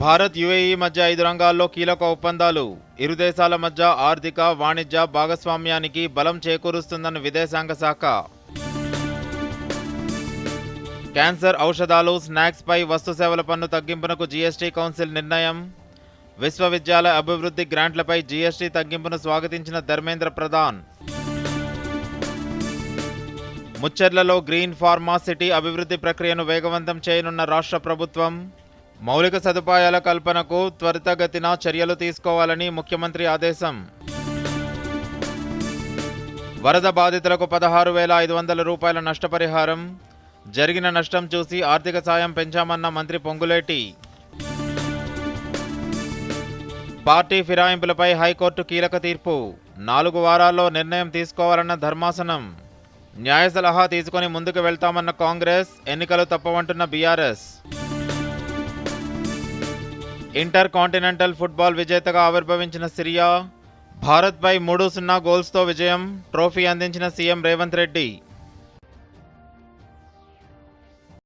Bharat UAE మధ్య ఐదు రంగాల్లో కీలక ఒప్పందాలు. ఇరు దేశాల మధ్య ఆర్థిక వాణిజ్య భాగస్వామ్యానికి బలం చేకూరుస్తుందన్న విదేశాంగ శాఖ. క్యాన్సర్ ఔషధాలు స్నాక్స్పై వస్తు సేవల పన్ను తగ్గింపునకు జీఎస్టీ కౌన్సిల్ నిర్ణయం. విశ్వవిద్యాలయ అభివృద్ధి గ్రాంట్లపై జీఎస్టీ తగ్గింపును స్వాగతించిన ధర్మేంద్ర ప్రధాన్. ముచ్చర్లలో గ్రీన్ ఫార్మా సిటీ అభివృద్ధి ప్రక్రియను వేగవంతం చేయనున్న రాష్ట్ర ప్రభుత్వం. మౌలిక సదుపాయాల కల్పనకు త్వరితగతిన చర్యలు తీసుకోవాలని ముఖ్యమంత్రి ఆదేశం. వరద బాధితులకు పదహారు వేల ఐదు వందల రూపాయల నష్టపరిహారం. జరిగిన నష్టం చూసి ఆర్థిక సాయం పెంచామన్న మంత్రి పొంగులేటి. పార్టీ ఫిరాయింపులపై హైకోర్టు కీలక తీర్పు. నాలుగు వారాల్లో నిర్ణయం తీసుకోవాలన్న ధర్మాసనం. న్యాయ సలహా తీసుకొని ముందుకు వెళ్తామన్న కాంగ్రెస్ ఎన్నికలు తప్పవంటున్న బీఆర్ఎస్. ఇంటర్ కాంటినెంటల్ ఫుట్బాల్ విజేతగా ఆవిర్భవించిన సిరియా భారత్పై మూడు సున్నా గోల్స్తో విజయం ట్రోఫీ అందించిన సీఎం రేవంత్ రెడ్డి.